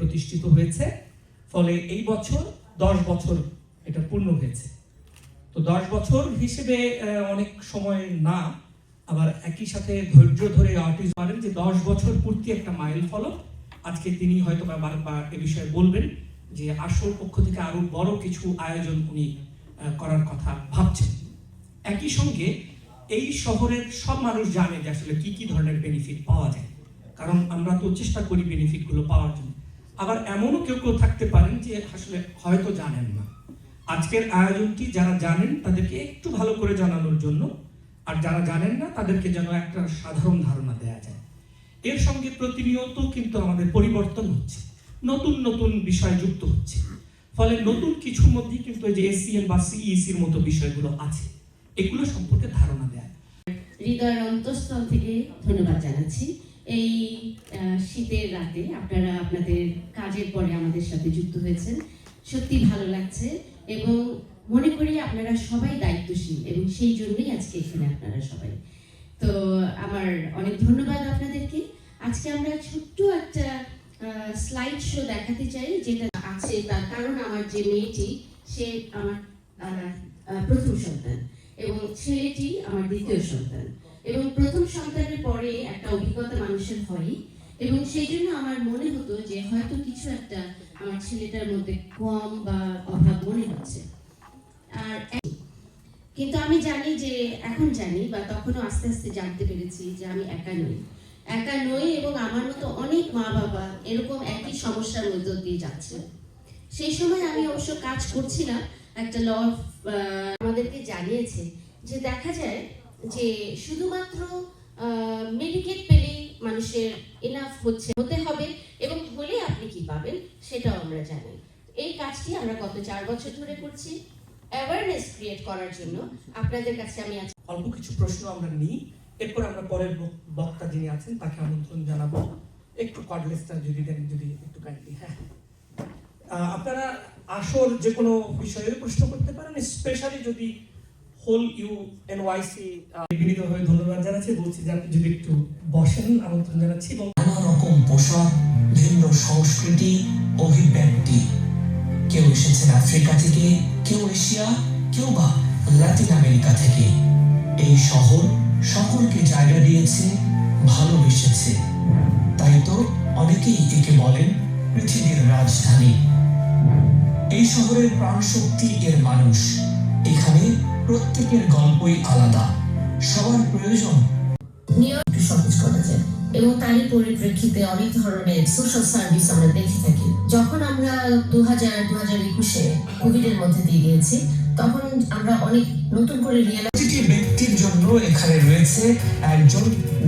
প্রতিষ্ঠিত হয়েছে, ফলে এই বছর দশ বছর এটা পূর্ণ হয়েছে। তো দশ বছর হিসেবে অনেক সময় না, আবার একই সাথে ধৈর্য ধরে আর্টিস্ট পারেন যে দশ বছর পূর্তি একটা মাইল ফলক আজকে তিনি হয়তো বারবার এ বিষয়ে বলবেন যে আসল পক্ষ থেকে আরও বড় কিছু আয়োজন উনি করার কথা ভাবছেন। একই সঙ্গে এই শহরের সব মানুষ জানে যে আসলে কি কি ধরনের বেনিফিট পাওয়া যায়। কারণ আমরা তো চেষ্টা করি বেনিফিটগুলো পাওয়ার জন্য। আবার এমনও কেউ কেউ থাকতে পারেন যে আসলে হয়তো জানেন না। আজকের আয়োজনটি যারা জানেন তাদেরকে একটু ভালো করে জানানোর জন্য, আর যারা জানেন না তাদেরকে যেন একটা সাধারণ ধারণা দেওয়া যায়। এর সঙ্গে প্রতিনিয়ত কিন্তু আমাদের পরিবর্তন হচ্ছে, নতুন নতুন বিষয় যুক্ত হচ্ছে। ফলে নতুন কিছুর মধ্যে কিন্তু এই যে এসিএন বা সিইসির মতো বিষয়গুলো আছে, এগুলো সম্পর্কে ধারণা দেয়। হৃদয়ের অন্তঃস্থল থেকে ধন্যবাদ জানাচ্ছি। এই শীতের রাতে আপনারা আপনাদের কাজের পরে আমাদের সাথে যুক্ত হয়েছেন। সত্যি ভালো লাগছে এবং মনে করি আপনারা সবাই দায়িত্বশীল এবং সেই জন্যই আজকে এখানে আপনারা সবাই। তো আমার অনেক ধন্যবাদ আপনাদেরকে। আজকে আমরা ছোট্ট একটা স্লাইড শো দেখাতে চাই যেটা আছে তার কারণ আমার যে মেয়েটি, সে আমার প্রথম সন্তান এবং ছেলেটি আমার দ্বিতীয় সন্তান। এবং প্রথম সন্তানের পরে একটা অভিজ্ঞতা মানুষের হয় এবং সেই জন্য আমার মনে হতো যে হয়তো কিছু একটা আমার ছেলেটার মধ্যে কম বা অভাব মনে হচ্ছে। আর কিন্তু আমি জানি যে, এখন জানি বা তখনও আস্তে আস্তে জানতে পেরেছি যে আমি একা নই। একা নই এবং আমার মতো অনেক মা বাবা এরকম একই সমস্যার মধ্য দিয়ে যাচ্ছে। সেই সময় আমি অবশ্য কাজ করছিলাম, একটা ল আমাদেরকে জানিয়েছে যে দেখা যায় যে শুধুমাত্র মেডিকেট পেলেই মানুষের এনাফ হচ্ছে, হতে হবে এবং হলে আপনি কি পাবেন সেটাও আমরা জানি। এই কাজটি আমরা গত চার বছর ধরে করছি। অ্যাওয়ারনেস ক্রিয়েট করার জন্য আপনাদের কাছে আমি আজ অল্প কিছু প্রশ্ন আমরা নিই। এরপর আমরা পরের বক্তা যিনি আছেন তাকে আমন্ত্রণ জানাব। একটু কর্ডলেসটা যদি দেন, যদি একটু কাইন্ডলি হ্যাঁ। আপনারা আসর যে কোনো বিষয়ে প্রশ্ন করতে পারেন স্পেশালি যদি হোল ইউ এনওয়াইসি বিনীতভাবে ধন্যবাদ জানাচ্ছি। বলছি যে আপনি যদি একটু বসেন, আমন্ত্রণ জানাচ্ছি এবং নানা রকম পোশাক, ভিন্ন সংস্কৃতি, অভিব্যক্তি। কেউ এসেছেন আফ্রিকা থেকে, কেউ এশিয়া, কেউ বা লাতিন আমেরিকা থেকে। এই শহর সকলকে জায়গা দিয়েছে, ভালোবেসেছে। তাই তো অনেকেই একে বলেন পৃথিবীর রাজধানী। এই শহরের প্রাণশক্তি এর মানুষ। এখানে প্রত্যেকের গল্পই আলাদা। সবার প্রয়োজন। একটু সহজ করা যায় এবং তারই পরিপ্রেক্ষিতে অনেক ধরনের সোশ্যাল সার্ভিস আমরা দেখে থাকি। যখন আমরা দু হাজার দু হাজার একুশে কোভিড এর মধ্যে দিয়ে গিয়েছি তখন আমরা অনেক নতুন করে রিয়েলাইজ প্রতিটি ব্যক্তির জন্য এখানে রয়েছে একজন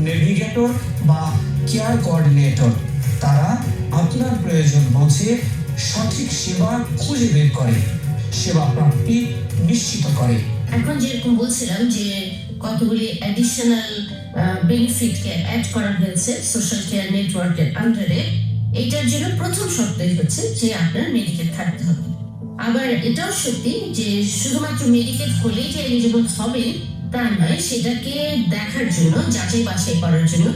নেভিগেটর বা কেয়ার কোঅর্ডিনেটর তারা আপনার প্রয়োজন বোঝে সঠিক সেবা খুঁজে বের করে সেবা প্রাপ্তি নিশ্চিত করে। এখন যেরকম বলছিলাম যে কতগুলি অ্যাডিশনাল বেনিফিটকে অ্যাড করা হয়েছে সোশ্যাল কেয়ার নেটওয়ার্কের আন্ডারে এটার জন্য প্রথম শর্তই হচ্ছে যে আপনার মেডিকেল থাকতে হবে। আবার এটাও সত্যি যে শুধুমাত্র মেডিকেল হলেই যে এলিজিবল হবে তা নয়, সেটাকে দেখার জন্য, যাচাই বাছাই করার জন্য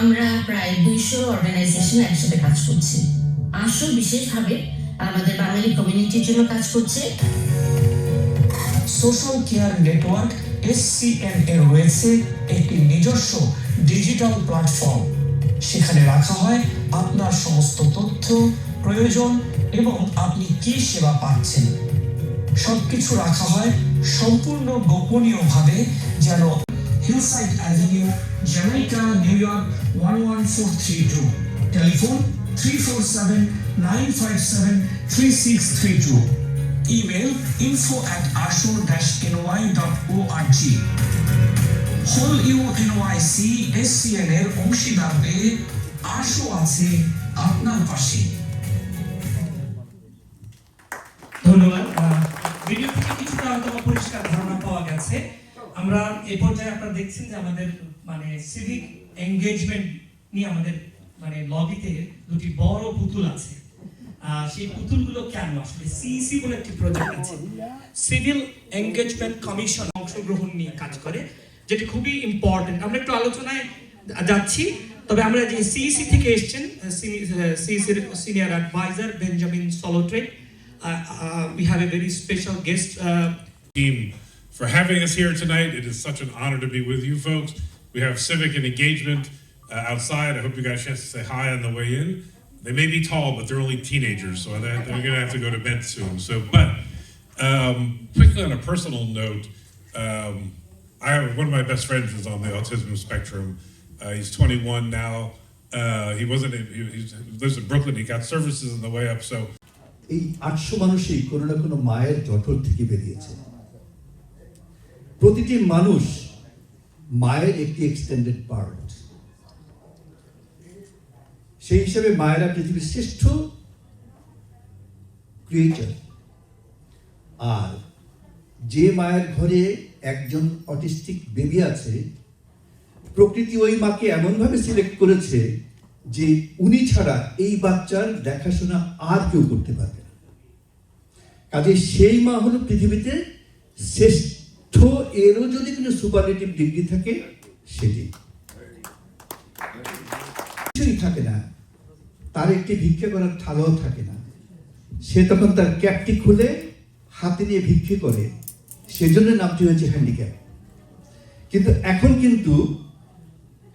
আমরা প্রায় দুইশো অর্গানাইজেশন একসাথে কাজ করছি। আসল বিশেষভাবে আমাদের বাঙালি কমিউনিটির জন্য কাজ করছে। সোশ্যাল কেয়ার নেটওয়ার্ক এসসিএন এর রয়েছে একটি নিজস্ব ডিজিটাল প্ল্যাটফর্ম সেখানে রাখা হয় আপনার সমস্ত তথ্য, প্রয়োজন এবং আপনি কি সেবা পাচ্ছেন। সবকিছু রাখা হয় সম্পূর্ণ গোপনীয়ভাবে যেন hillside avenue Jamaica New York one one four three two telephone three four seven nine five seven three six three two email info at ashur-ny.org whole you NYC SCN এর অংশীদার আশু আছে আপনার পাশে। ধন্যবাদ। ভিডিও থেকে কিছুটা হয়তো পরিষ্কার ধারণা পাওয়া গেছে। আমরা এ পর্যায়ে আপনারা দেখছেন যে আমাদের মানে সিভিক এঙ্গেজমেন্ট নিয়ে আমাদের মানে লবিতে দুটি বড় পুতুল আছে। সেই পুতুলগুলো কেন আসলে সিইসি বলে একটি প্রজেক্ট আছে সিভিল এঙ্গেজমেন্ট কমিশন অংশগ্রহণ নিয়ে কাজ করে যেটি খুবই ইম্পর্টেন্ট আমরা একটু আলোচনায় যাচ্ছি তবে আমরা যে সিইসি থেকে এসেছেন সিইসির senior advisor Benjamin Salotre we have a very special guest team for having us here tonight. It is such an honor to be with you folks. We have civic and engagement uh, outside. I hope you got a chance to say hi on the way in. They may be tall, but they're only teenagers, so they're, they're going to have to go to bed soon. So, but um, quickly on a personal note, um, I have one of my best friends is on the autism spectrum. Uh, he's 21 now. Uh, he wasn't. He, he's, he lives in Brooklyn. He got services on the way up. So এই আটশো মানুষই কোনো না কোনো মায়ের জঠর থেকে বেরিয়েছে প্রতিটি মানুষ মায়ের একটি এক্সটেন্ডেড পার্ট সেই হিসাবে মায়েরা পৃথিবীর শ্রেষ্ঠ ক্রিয়েটার আর যে মায়ের ঘরে একজন অটিস্টিক বেবি আছে, প্রকৃতি ওই মাকে এমনভাবে সিলেক্ট করেছে যে উনি ছাড়া এই বাচ্চার দেখাশোনা আর কেউ করতে পারবে না। কাজে সেই মা হলো পৃথিবীতে শ্রেষ্ঠ, এরও যদি কোনো সুপারলেটিভ ডিগ্রি থাকে, সেটি। কিছুই থাকে না। তার একটি ভিক্ষা করার থালাও থাকে না। সে তখন তার ক্যাপটি খুলে হাতে নিয়ে ভিক্ষে করে। সেজন্য নামটি হয়েছে হ্যান্ডিক্যাপ কিন্তু এখন কিন্তু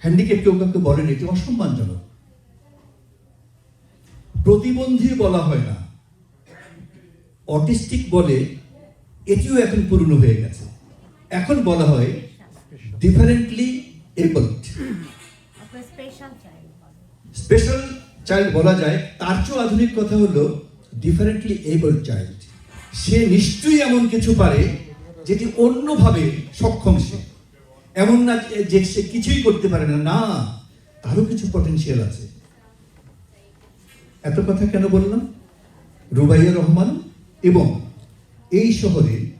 হ্যান্ডিক্যাপ কেউ কাউকে বলেন এটি অসম্মানজনক। প্রতিবন্ধী বলা হয় না। অটিস্টিক বলে এটিও এখন পুরনো হয়ে গেছে। এখন বলা হয় ডিফারেন্টলি এবলড স্পেশাল চাইল্ড বলা যায়, তার চেয়েও আধুনিক কথা হলো ডিফারেন্টলি এবলড চাইল্ড সে নিশ্চয়ই এমন কিছু পারে যেটি অন্যভাবে সক্ষম সে। এমন না যে- সে কিছুই করতে পারে না না, তারও কিছু পটেনশিয়াল আছে। এত কথা কেন বললাম? রুবাইয়া রহমান এবং এই শহরে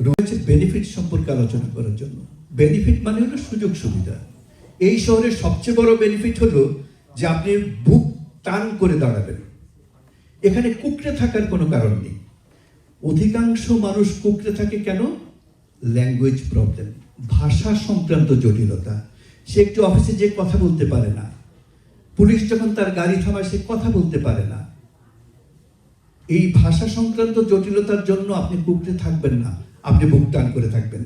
রয়েছে বেনিফিট সম্পর্কে আলোচনা করার জন্য। বেনিফিট মানে হলো সুযোগ সুবিধা এই শহরের সবচেয়ে বড় বেনিফিট হলো যে আপনি বুক টান করে দাঁড়াবেন। এখানে কুকড়ে থাকার কোনো কারণ নেই। অধিকাংশ মানুষ কুকড়ে থাকে কেন? ল্যাঙ্গুয়েজ প্রবলেম ভাষা সংক্রান্ত জটিলতা। সে একটু অফিসে যে কথা বলতে পারে না। পুলিশ যখন তার গাড়ি থামায়, সে কথা বলতে পারে না। এই ভাষা সংক্রান্ত জটিলতার জন্য আপনি কুকড়ে থাকবেন না। আপনি বুক টান করে থাকবেন।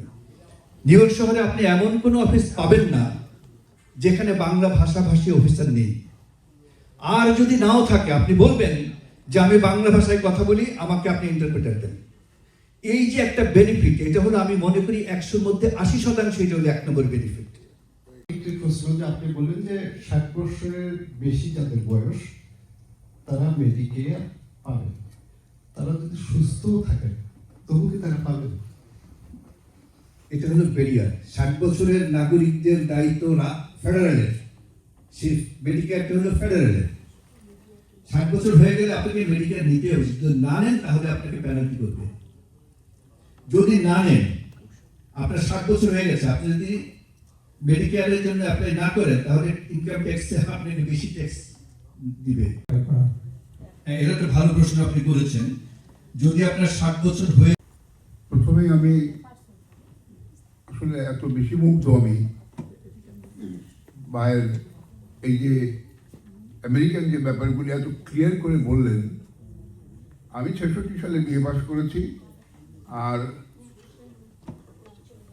নিউ ইয়র্ক শহরে আপনি এমন কোনো অফিস পাবেন না, যেখানে বাংলা ভাষাভাষী অফিসার নেই। আর যদি নাও থাকে আপনি বলবেন যে আমি বাংলা ভাষায় কথা বলি আমাকে আপনি ইন্টারপ্রেটার দেন। এই যে একটা বেনিফিট এটা হলো আমি মনে করি একশোর মধ্যে আশি শতাংশ এটা হলো এক নম্বর বেনিফিট একটি প্রশ্ন যে আপনি বললেন যে ষাট বছরের বেশি যাদের বয়স তারা মেডিকেয়ার পাবে। তারা যদি সুস্থও থাকে তবু কি তারা পাবে? এটা হলো বেরিয়ার ষাট বছরের নাগরিকদের দায়িত্ব না ফেডারেলের সে মেডিকেয়ারটা হলো ফেডারেলের ষাট বছর হয়ে গেলে আপনাকে মেডিকেল নিতে হবে। যদি না নেন তাহলে আপনাকে পেনাল্টি করবে। যদি না নেন আপনার ষাট বছর হয়ে গেছে আপনি যদি মেডিকেয়ারের জন্য অ্যাপ্লাই না করেন তাহলে ইনকাম ট্যাক্সে আপনি বেশি ট্যাক্স দিবে। হ্যাঁ, এটা একটা ভালো প্রশ্ন আপনি করেছেন। যদি আপনার ষাট বছর হয়ে প্রথমেই আমি আসলে এত বেশি মুগ্ধ আমি। মায়ের এই যে আমেরিকান যে ব্যাপারগুলি এত ক্লিয়ার করে বললেন, আমি ছেষট্টি সালে বিয়ে পাস করেছি আর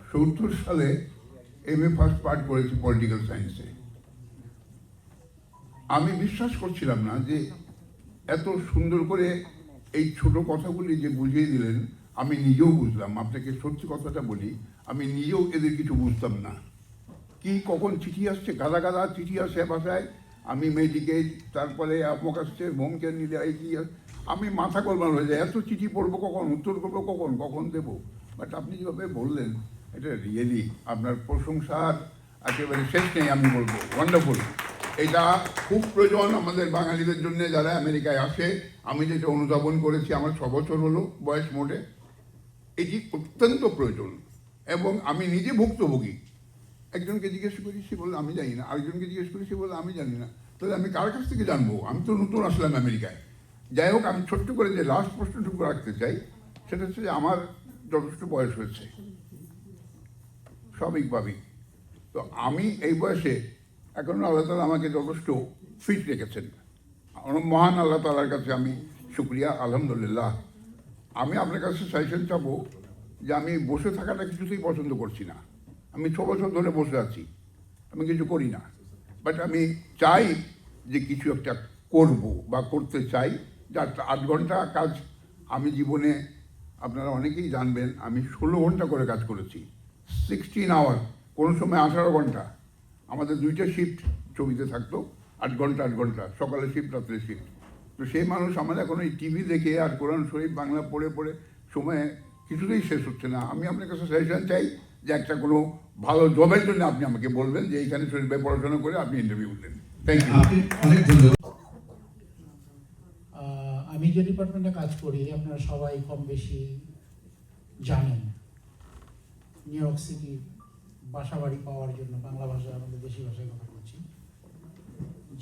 সত্তর সালে এম এ ফার্স্ট পার্ট করেছি পলিটিক্যাল সায়েন্সে আমি বিশ্বাস করছিলাম না যে এত সুন্দর করে এই ছোট কথাগুলি যে বুঝিয়ে দিলেন, আমি নিজেও বুঝলাম। আপনাকে সত্যি কথাটা বলি, আমি নিজেও এদের কিছু বুঝতাম না। কি, কখন চিঠি আসছে? গাদা গাদা চিঠি আসে বাসায় আমি মেয়েটিকে তারপরে আমক আসছে মোমকে নিলে এই কি আমি মাথা গোলমাল হয়ে যায় এত চিঠি পড়ব কখন? উত্তর করব কখন? কখন দেবো? বাট আপনি যেভাবে বললেন, এটা রিয়েলি আপনার প্রশংসার একেবারে শেষ নেই আমি বলব। ওয়ান্ডারফুল এটা খুব প্রয়োজন আমাদের বাঙালিদের জন্য যারা আমেরিকায় আসে। আমি যেটা অনুধাবন করেছি, আমার ছ বছর হলো বয়স মোটে। এটি অত্যন্ত প্রয়োজন। এবং আমি নিজে ভুক্তভোগী। একজনকে জিজ্ঞেস করি, সে বলল আমি জানি না। আরেকজনকে জিজ্ঞেস করি, সে বলল আমি জানি না। তাহলে আমি কার কাছ থেকে জানব? আমি তো নতুন আসলাম আমেরিকায়। যাই হোক, আমি ছোট্ট করে যে লাস্ট প্রশ্নটুকু রাখতে চাই, সেটা হচ্ছে যে আমার যথেষ্ট বয়স হয়েছে। স্বাভাবিকভাবেই তো আমি এই বয়সে এখন আল্লাহ তালা আমাকে যথেষ্ট ফিট রেখেছেন। মহান আল্লাহ তালার কাছে আমি শুক্রিয়া, আলহামদুলিল্লাহ। আমি আপনার কাছে সাজেশন চাবো যে আমি বসে থাকাটা কিছুতেই পছন্দ করছি না। আমি ছ বছর ধরে বসে আছি। আমি কিছু করি না। বাট আমি চাই যে কিছু একটা করব বা করতে চাই। যার আট ঘণ্টা কাজ আমি জীবনে আপনারা অনেকেই জানবেন, আমি ষোলো ঘণ্টা করে কাজ করেছি। সিক্সটিন আওয়ার কোনো সময় আঠারো ঘণ্টা। আমাদের দুইটা শিফট ছবিতে থাকতো, আট ঘণ্টা আট ঘণ্টা। সকালে শিফট রাত্রে শিফট তো সেই মানুষ আমার এখন এই টিভি দেখে আর কোরআন শরীফ, বাংলা পড়ে পড়ে সময়ে কিছুতেই শেষ হচ্ছে না। আমি আপনার কাছে সাজেশন চাই যে একটা কোনো ভালো জবের জন্য আপনি আমাকে বলবেন যে এইখানে শরীফে পড়াশোনা করে আপনি ইন্টারভিউ দেন। থ্যাংক ইউ অনেক আমি যে ডিপার্টমেন্টে কাজ করি, আপনারা সবাই কম বেশি জানেন। নিউ ইয়র্ক সিটি বাসা বাড়ি পাওয়ার জন্য বাংলা ভাষায় আমাদের দেশি ভাষায় কথা বলছি।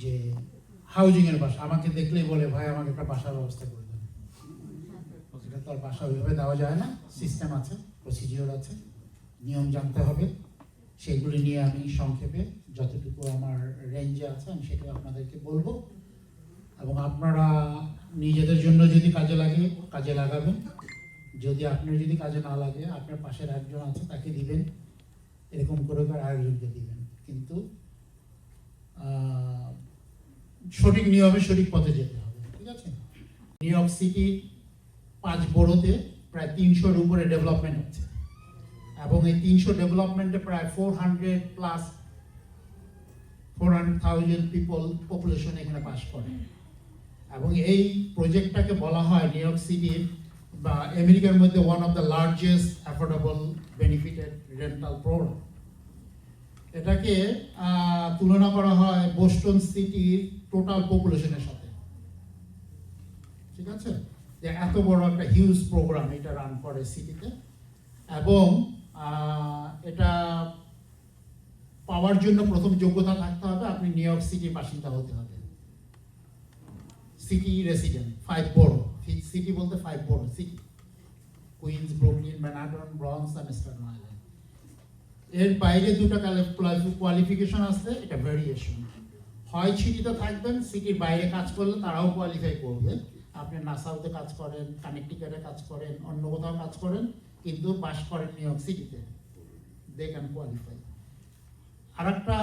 যে হাউজিংয়ের বাসা, আমাকে দেখলেই বলে, ভাই, আমাকে একটা বাসার ব্যবস্থা করে দেন তো আর বাসা ওইভাবে দেওয়া যায় না সিস্টেম আছে প্রসিজিওর আছে। নিয়ম জানতে হবে। সেগুলি নিয়ে আমি সংক্ষেপে যতটুকু আমার রেঞ্জে আছে আমি সেটা আপনাদেরকে বলব। এবং আপনারা নিজেদের জন্য যদি কাজে লাগে, কাজে লাগাবেন। যদি আপনার যদি কাজে না লাগে, আপনার পাশের একজন আছে, তাকে দিবেন। এরকম করে করে আরেকজনকে দিবেন। কিন্তু সঠিক নিয়মে সঠিক পথে যেতে হবে, ঠিক আছে? নিউ ইয়র্ক সিটি পাঁচ বড়োতে প্রায় তিনশোর উপরে ডেভেলপমেন্ট হচ্ছে। এবং এই তিনশো ডেভেলপমেন্টে প্রায় four hundred plus four hundred thousand people population এখানে বাস করে। এবং এই প্রজেক্টটাকে বলা হয় নিউ ইয়র্ক সিটির বা আমেরিকার মধ্যে one of the largest affordable benefited rental program এটাকে তুলনা করা হয় বোস্টন সিটির টোটাল পপুলেশনের সাথে। ঠিক আছে? যে এত বড় একটা হিউজ প্রোগ্রাম এটা রান করে সিটিতে এবং এটা পাওয়ার জন্য প্রথম যোগ্যতা থাকতে হবে, আপনি নিউ ইয়র্ক সিটির বাসিন্দা হতে হবে। সিটি রেসিডেন্ট ফাইভ বড় সিটি বলতে ফাইভ বড় city Queens Brooklyn Manhattan Bronx island এর বাইরে দুটো কোয়ালিফিকেশন আছে, এটা ভেরিয়েশন হয় সিটিতে থাকবেন সিটির বাইরে কাজ করলে তারাও কোয়ালিফাই করবে। আপনি নাসাউতে কাজ করেন কানেকটিকাটে কাজ করেন, অন্য কোথাও কাজ করেন। কিন্তু বাস করেন নিউ ইয়র্ক সিটিতে দে ক্যান কোয়ালিফাই আর একটা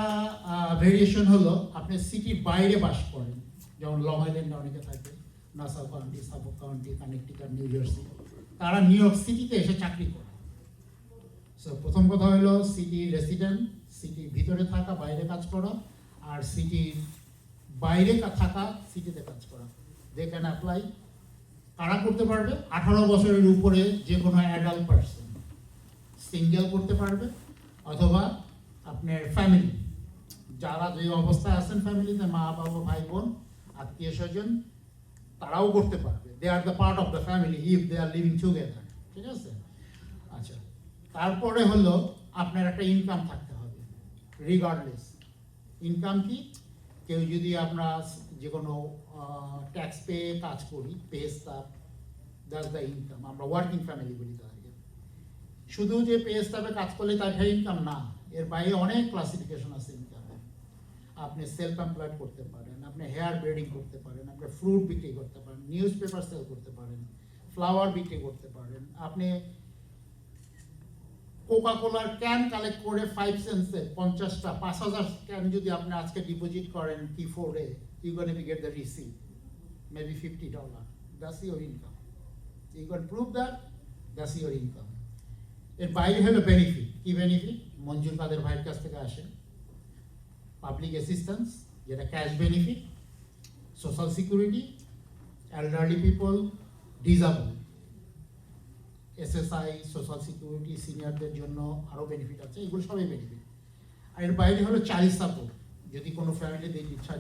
ভেরিয়েশন হলো, আপনি সিটির বাইরে বাস করেন। যেমন লং আইল্যান্ডে অনেকে থাকে Nassau county Suffolk county Connecticut New Jersey তারা নিউ ইয়র্ক সিটিতে এসে চাকরি করে। সো প্রথম কথা হলো সিটি রেসিডেন্ট সিটির ভিতরে থাকা, বাইরে কাজ করা, আর সিটির বাইরে থাকা সিটিতে কাজ করা। দে ক্যান অ্যাপ্লাই কারা করতে পারবে? আঠারো বছরের উপরে যে কোনো অ্যাডাল্ট পার্সন সিঙ্গেল করতে পারবে, অথবা আপনার ফ্যামিলি যারা যে অবস্থায় আছেন ফ্যামিলিতে মা বাবা, ভাই, বোন, আত্মীয় স্বজন, তারাও করতে পারবে। They are the part of the family if they are living together ঠিক আছে? আচ্ছা তারপরে হলো আপনার একটা ইনকাম থাকতে হবে রিগার্ডলেস ইনকাম কি? কেউ যদি আমরা যে কোনো ট্যাক্স পে কাজ করি pay stub that's the income আমরা ওয়ার্কিং ফ্যামিলি বলি তাদেরকে। শুধু যে পে স্টাফে কাজ করলে তার ইনকাম না, এর বাইরে অনেক ক্লাসিফিকেশন আছে ইনকামের আপনি সেলফ এমপ্লয়েড করতে পারেন, আপনি হেয়ার ব্রিডিং করতে পারেন, আপনি ফ্রুট বিক্রি করতে পারেন নিউজ পেপার সেল করতে পারেন ফ্লাওয়ার বিক্রি করতে পারেন, আপনি কোকা কোলার ক্যান কালেক্ট করে ফাইভ সেন্সে পঞ্চাশটা, পাঁচ হাজার ক্যান যদি আপনি আজকে ডিপোজিট করেন কি ফোরে gone be get the receive maybe fifty dollar that's your income you can prove that that's your income এর বাইরে হলো বেনিফিট কি বেনিফিট মঞ্জুর কাদের ভাইয়ের কাছ থেকে আসে পাবলিক অ্যাসিস্ট্যান্স যেটা cash benefit social security elderly people disable SSI social security সিনিয়রদের জন্য আরও বেনিফিট আছে, এগুলো সবই বেনিফিট আর এর বাইরে হলো চাইল্ড সাপোর্ট যদি কোনো ফ্যামিলিতে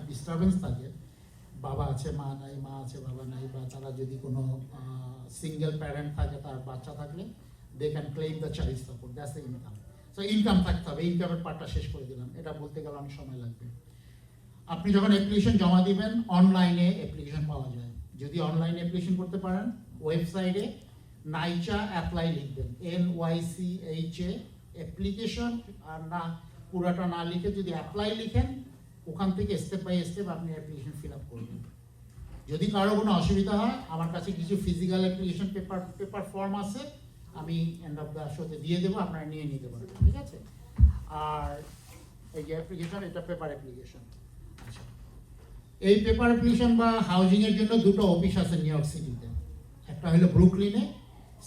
ডিস্টারবেন্স থাকে, বাবা আছে, মা নাই, মা আছে, বাবা নাই, বা তারা যদি কোনো সিঙ্গেল প্যারেন্ট থাকে, তার বাচ্চা থাকলে they can claim the child support that's the income so income থাকতে হবে ইনকামের পার্টটা শেষ করে দিলাম, এটা বলতে গেলে অনেক সময় লাগবে। আপনি যখন অ্যাপ্লিকেশন জমা দিবেন অনলাইনে অ্যাপ্লিকেশন পাওয়া যায়। যদি অনলাইনে অ্যাপ্লিকেশন করতে পারেন ওয়েবসাইটে নাইচা অ্যাপ্লাই লিখবেন N Y C H A application আর না পুরাটা না লিখে যদি অ্যাপ্লাই লিখেন, ওখান থেকে স্টেপ বাই স্টেপ আপনি অ্যাপ্লিকেশন ফিল আপ করবেন যদি কারও কোনো অসুবিধা হয়, আমার কাছে কিছু physical application paper paper form আছে, আমি এন্ড অফ দ্য শোতে দিয়ে দেবো, আপনারা নিয়ে নিতে পারবেন, ঠিক আছে? আর এই যে অ্যাপ্লিকেশন এটা পেপার অ্যাপ্লিকেশন আচ্ছা। এই পেপার অ্যাপ্লিকেশন বা হাউজিংয়ের জন্য দুটো অফিস আছে নিউ ইয়র্ক সিটিতে একটা হলো ব্রুকলিনে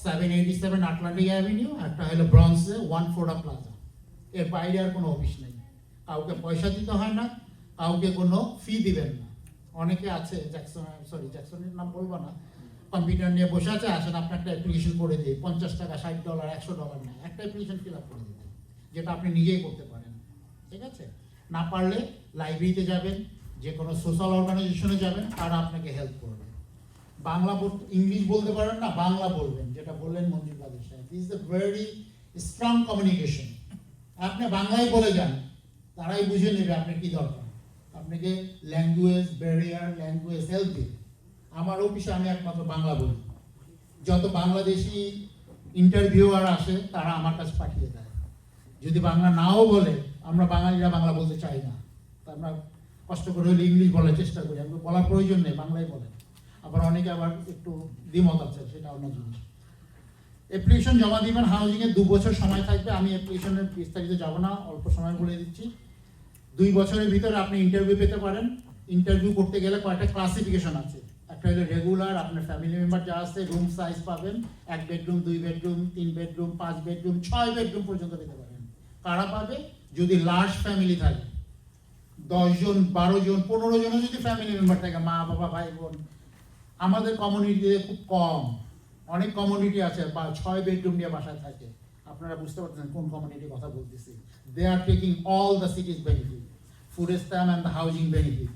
seven eighty seven Atlantic avenue একটা হলো ব্রন্সে ওয়ান ফোর্ডা প্লাজা এর বাইরে আর কোনো অফিস নেই। কাউকে পয়সা দিতে হয় না, কাউকে কোনো ফি দিবেন না। অনেকে আছে জ্যাকসন সরি জ্যাকসনের নাম বলব না। কম্পিউটার নিয়ে বসে আছে, আসেন আপনি একটা অ্যাপ্লিকেশন করে দিই। পঞ্চাশ টাকা, ষাট ডলার একশো ডলার নেয়। একটা অ্যাপ্লিকেশন ফিল আপ করে দিতে যেটা আপনি নিজেই করতে পারেন। ঠিক আছে? না পারলে লাইব্রেরিতে যাবেন যে কোনো সোশ্যাল অর্গানাইজেশনে যাবেন, তারা আপনাকে হেল্প করবে। বাংলা ইংলিশ বলতে পারেন না, বাংলা বলবেন, যেটা বললেন Manjur Kader Saheb is the very strong communication আপনি বাংলায় বলে যান, তারাই বুঝে নেবে আপনার কি দরকার। আপনাকে ল্যাঙ্গুয়েজ ব্যারিয়ার ল্যাঙ্গুয়েজ হেল্প আমার অফিসে আমি একমাত্র বাংলা বলি। যত বাংলাদেশি ইন্টারভিউয়ার আসে, তারা আমার কাছে পাঠিয়ে দেয়। যদি বাংলা নাও বলে, আমরা বাঙালিরা বাংলা বলতে চাই না। আমরা কষ্ট করে হলে ইংলিশ বলার চেষ্টা করি। আমি বলার প্রয়োজন নেই, বাংলায় বলে আবার অনেকে আবার একটু দ্বিমত আছে, সেটা অন্য জিনিস। অ্যাপ্লিকেশন জমা দিবেন হাউজিং এর দু বছর সময় থাকবে। আমি অ্যাপ্লিকেশনের বিস্তারিত যাব না, অল্প সময় বলে দিচ্ছি। দুই বছরের ভিতরে আপনি ইন্টারভিউ পেতে পারেন। ইন্টারভিউ করতে গেলে কয়েকটা ক্লাসিফিকেশন আছে। একটা হলো রেগুলার আপনার ফ্যামিলি মেম্বার যা আছে রুম সাইজ পাবেন। এক বেডরুম দুই বেডরুম তিন বেডরুম পাঁচ বেডরুম ছয় বেডরুম পর্যন্ত পেতে পারেন। কারা পাবে? যদি লার্জ ফ্যামিলি থাকে। দশজন বারো জন, পনেরো জনও যদি ফ্যামিলি মেম্বার থাকে, মা, বাবা, ভাই, বোন। আমাদের কমিউনিটিতে খুব কম। অনেক কমিউনিটি আছে, বা ছয় বেডরুম নিয়ে বাসায় থাকে। আপনারা বুঝতে পারছেন কোন কমিউনিটির কথা বলতেছি। They are taking all the city's benefit food stamp and the housing benefit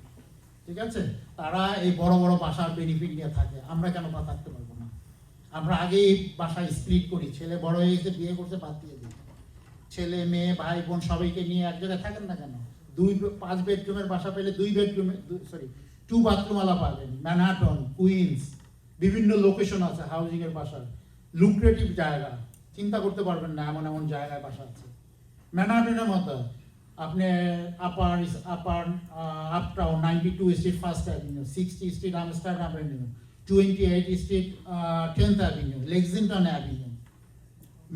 ঠিক আছে? তারা এই বড় বড় বাসার বেনিফিট নিয়ে থাকে, আমরা কেন তা থাকতে পারব না? আমরা আগেই বাসায় স্প্লিট করি, ছেলে বড় হয়ে গেছে, বিয়ে করছে, বাদ দিয়ে দিই। ছেলে, মেয়ে, ভাই, বোন সবাইকে নিয়ে এক জায়গায় থাকেন না কেন? দুই পাঁচ বেডরুমের বাসা পেলে দুই বেডরুমে সরি টু বাথরুমওয়ালা পাবেন ম্যানহাটন কুইন্স বিভিন্ন লোকেশন আছে হাউজিং এর বাসার। লুক্রেটিভ জায়গা। চিন্তা করতে পারবেন না, এমন এমন জায়গায় বাসা আছে। ম্যানহাটনের মতো। আপনি upper upper uptown ninety two street first avenue sixty street Amsterdam avenue twenty eight street tenth avenue Lexington avenue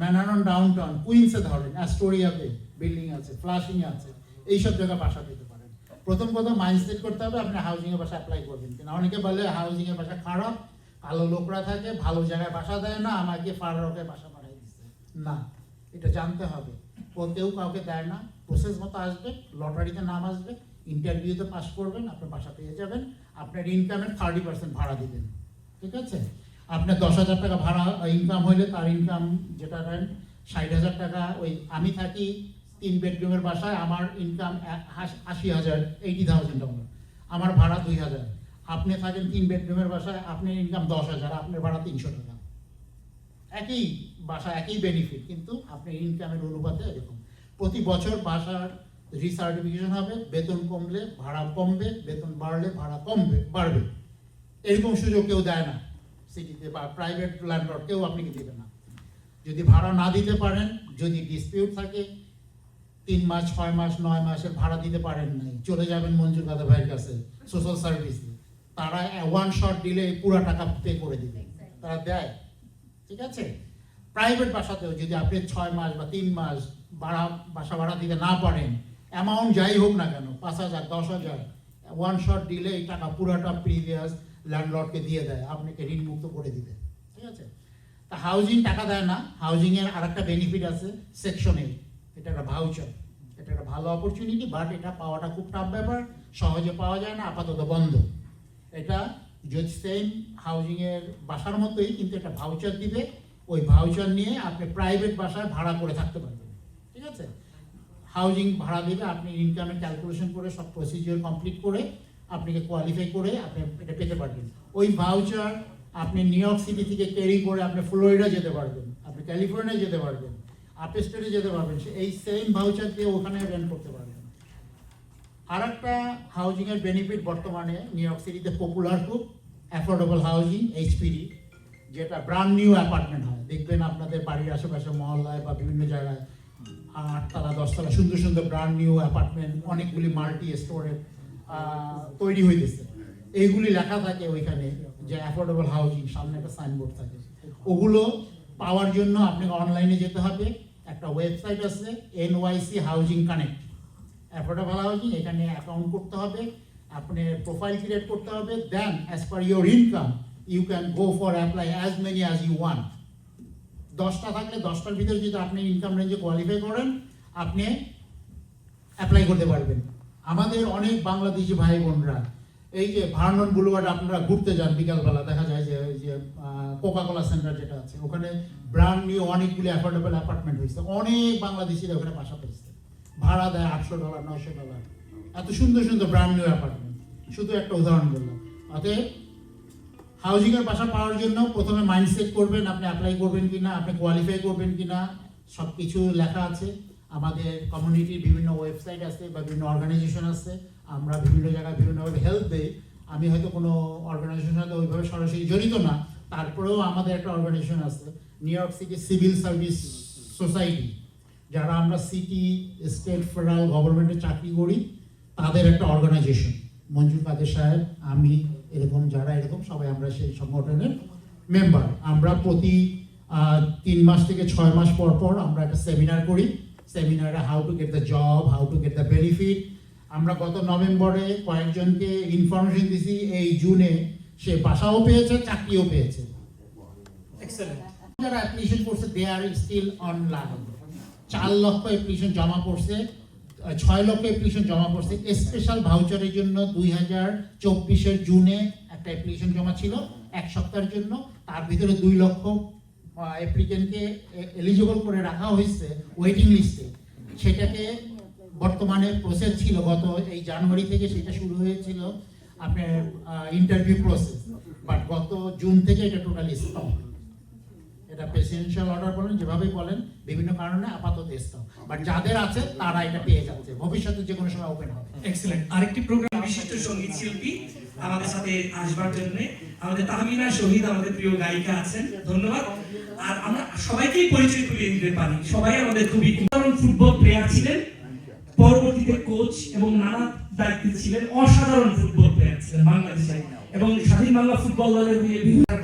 ম্যানারন downtown কুইন্সে ধরেন অ্যাস্টোরিয়াতে বিল্ডিং আছে ফ্লাশিং আছে, এইসব জায়গায় বাসা পেতে পারেন। প্রথম কথা মাইন্ডসেট করতে হবে, আপনি হাউজিংয়ের বাসা অ্যাপ্লাই করবেন। কিনা? অনেকে বলে হাউজিং এর বাসা খারাপ কালো লোকরা থাকে, ভালো জায়গায় বাসা দেয় না, আমাকে ফাররকে বাসা বাড়াই দিচ্ছে না, এটা জানতে হবে। ও কেউ কাউকে দেয় না প্রসেস মতো আসবে, লটারিতে নাম আসবে ইন্টারভিউতে পাস করবেন, আপনার বাসা পেয়ে যাবেন, আপনার ইনকামের থার্টি পার্সেন্ট ভাড়া দিবেন। ঠিক আছে? আপনার দশ হাজার টাকা ভাড়া ইনকাম হইলে তার ইনকাম যেটা দেন, ষাট হাজার টাকা, ওই আমি থাকি তিন বেডরুমের বাসায়, আমার ইনকাম আশি হাজার এইটি থাউজেন্ড ডলার আমার ভাড়া দুই হাজার। আপনি থাকেন তিন বেডরুমের বাসায়, আপনি ইনকাম দশ হাজার আপনার ভাড়া তিনশো টাকা। একই বাসা, একই বেনিফিট কিন্তু আপনার ইনকামের অনুপাতে এরকম। প্রতি বছর বাসার রিসার্টিফিকেশন হবে, বেতন কমলে ভাড়া কমবে, বেতন বাড়লে ভাড়া কমবে, বাড়বে। এরকম সুযোগ কেউ দেয় না সিটিতে বা প্রাইভেট ল্যান্ডলর্ড কেউ আপনাকে দেবে না। যদি ভাড়া না দিতে পারেন, যদি ডিসপিউট থাকে, তিন মাস, ছয় মাস, নয় মাসের ভাড়া দিতে পারেন নাই, চলে যাবেন মঞ্জুর দাদা ভাইয়ের কাছে সোশ্যাল সার্ভিসে তারা ওয়ান শট দিলে পুরো টাকা পে করে দিবে। তারা দেয়। ঠিক আছে? প্রাইভেট বাসাতেও যদি আপনি ছয় মাস বা তিন মাস ভাড়া, বাসা ভাড়া দিতে না পারেন অ্যামাউন্ট যাই হোক না কেন, পাঁচ হাজার, দশ হাজার ওয়ান শট দিলে এই টাকা পুরোটা প্রিভিয়াস ল্যান্ডলর্ডকে দিয়ে দেয়। আপনাকে ঋণ মুক্ত করে দিবে। ঠিক আছে? তা হাউজিং টাকা দেয় না। হাউজিংয়ের এর আরেকটা বেনিফিট আছে সেকশন এইট এটা একটা ভাউচার এটা একটা ভালো অপরচুনিটি বাট এটা পাওয়াটা খুব টাফ ব্যাপার। সহজে পাওয়া যায় না, আপাতত বন্ধ। এটা যদি সেম হাউজিংয়ের বাসার মতোই, কিন্তু একটা ভাউচার দিবে, ওই ভাউচার নিয়ে আপনি প্রাইভেট বাসায় ভাড়া করে থাকতে পারবেন। ঠিক আছে? হাউজিং ভাড়া দেবে আপনি ইনকামের ক্যালকুলেশন করে, সব প্রসিজিওর কমপ্লিট করে, আপনাকে কোয়ালিফাই করে আপনি এটা পেতে পারবেন। ওই ভাউচার আপনি নিউ ইয়র্ক সিটি থেকে ক্যারি করে আপনি ফ্লোরিডা যেতে পারবেন, আপনি ক্যালিফোর্নিয়া যেতে পারবেন আপে স্টেটে যেতে পারবেন এই সেম ভাউচার দিয়ে ওখানে রেন্ট করতে পারবেন। আর একটা হাউজিং এর বেনিফিট বর্তমানে নিউ ইয়র্ক সিটিতে পপুলার খুব অ্যাফোর্ডেবল হাউজিং এইচপিডি যেটা ব্রান্ড নিউ অ্যাপার্টমেন্ট হয়। দেখবেন আপনাদের বাড়ির আশেপাশে মহল্লায় বা বিভিন্ন জায়গায়, আটতলা, দশতলা, সুন্দর সুন্দর ব্র্যান্ড নিউ অ্যাপার্টমেন্ট অনেকগুলি মাল্টি স্টোরে তৈরি হইতেছে। এইগুলি লেখা থাকে ওইখানে যে অ্যাফোর্ডেবল হাউজিং সামনে একটা সাইনবোর্ড থাকে। ওগুলো পাওয়ার জন্য আপনাকে অনলাইনে যেতে হবে। একটা ওয়েবসাইট আছে NYC housing connect affordable housing এখানে অ্যাকাউন্ট করতে হবে, আপনি প্রোফাইল ক্রিয়েট করতে হবে then as per your income you can go for apply as many as you want দশটা থাকলে দশটার ভিতরে যদি আপনি ইনকাম রেঞ্জে কোয়ালিফাই করেন, আপনি অ্যাপ্লাই করতে পারবেন। আমাদের অনেক বাংলাদেশি ভাই বোনরা, এই যে ভার্নন বুলওয়ার্ড আপনারা ঘুরতে যান বিকালবেলা, দেখা যায় যে, ওই যে কোকা কোলা সেন্টার যেটা আছে, ওখানে ব্র্যান্ড নিউ অনেকগুলি অ্যাফোর্ডেবল অ্যাপার্টমেন্ট হয়েছে। অনেক বাংলাদেশিরা ওখানে বাসা পেয়েছে। ভাড়া দেয় আটশো ডলার নয়শো ডলার এত সুন্দর সুন্দর ব্র্যান্ড নিউ অ্যাপার্টমেন্ট শুধু একটা উদাহরণ বললাম। অতএব হাউজিং এর বাসা পাওয়ার জন্য প্রথমে মাইন্ডসেট করবেন আপনি অ্যাপ্লাই করবেন কি না আপনি কোয়ালিফাই করবেন কি না সব কিছু লেখা আছে। আমাদের কমিউনিটির বিভিন্ন ওয়েবসাইট আছে বা বিভিন্ন অর্গানাইজেশন আছে। আমরা বিভিন্ন জায়গায় বিভিন্নভাবে হেল্প দিই। আমি হয়তো কোনো অর্গানাইজেশনের সাথে ওইভাবে সরাসরি জড়িত না। তারপরেও আমাদের একটা অর্গানাইজেশন আছে। New York city civil service society যারা আমরা সিটি স্টেট ফেডারেল গভর্নমেন্টে চাকরি করি তাদের একটা অর্গানাইজেশন মঞ্জুর কাদের সাহেব আমি এরকম যারা এরকম সবাই আমরা সেই সংগঠনের মেম্বার আমরা প্রতি তিন মাস থেকে ছয় মাস পর পর আমরা একটা সেমিনার করি। সেমিনারে how to get the job how to get the benefit আমরা গত নভেম্বরে কয়েকজনকে ইনফরমেশন দিছি এই জুনে সে বাসাও পেয়েছে চাকরিও পেয়েছে। এক্সেলেন্ট যারা অ্যাপ্লিকেশন করছে দে আর স্টিল অন লাগানো চার লক্ষ অ্যাপ্লিকেশন জমা পড়ছে ছয় লক্ষ অ্যাপ্লিকেশন জমা পড়ছে। স্পেশাল ভাউচারের জন্য দুই হাজার চব্বিশের জুনে একটা অ্যাপ্লিকেশন জমা ছিল, এক সপ্তাহের জন্য। তার ভিতরে দুই লক্ষ অ্যাপ্লিকেন্টকে এলিজিবল করে রাখা হয়েছে ওয়েটিং লিস্টে সেটাকে বর্তমানে প্রসেস ছিল, গত এই জানুয়ারি থেকে সেটা শুরু হয়েছিল আপনার ইন্টারভিউ প্রসেস বাট গত জুন থেকে এটা টোটালি স্টপ এটা প্রেসিডেন্সিয়াল অর্ডার বলেন, যেভাবেই বলেন, বিভিন্ন কারণে আপাতত স্টপ বাট যাদের আছে, তারা এটা পেয়ে যাচ্ছে। ভবিষ্যতে যে কোনো সময় ওপেন হবে। এক্সেলেন্ট আরেকটি প্রোগ্রাম বিশিষ্ট সংগীত শিল্পী আমাদের সাথে আসবার জন্য। আমাদের তাহমিনা শহীদ, আমাদের প্রিয় গায়িকা আছেন। ধন্যবাদ। আর আমরা সবাইকেই পরিচয় করিয়ে দিতে পারি। সবাই আমাদের খুবই উদাহরণ ফুটবল প্লেয়ার ছিলেন, পরবর্তীতে কোচ এবং নানা দায়িত্বে ছিলেন অসাধারণ ফুটবল প্লেয়ার ছিলেন বাংলাদেশে এবং স্বাধীন বাংলা ফুটবল দলের বিভিন্ন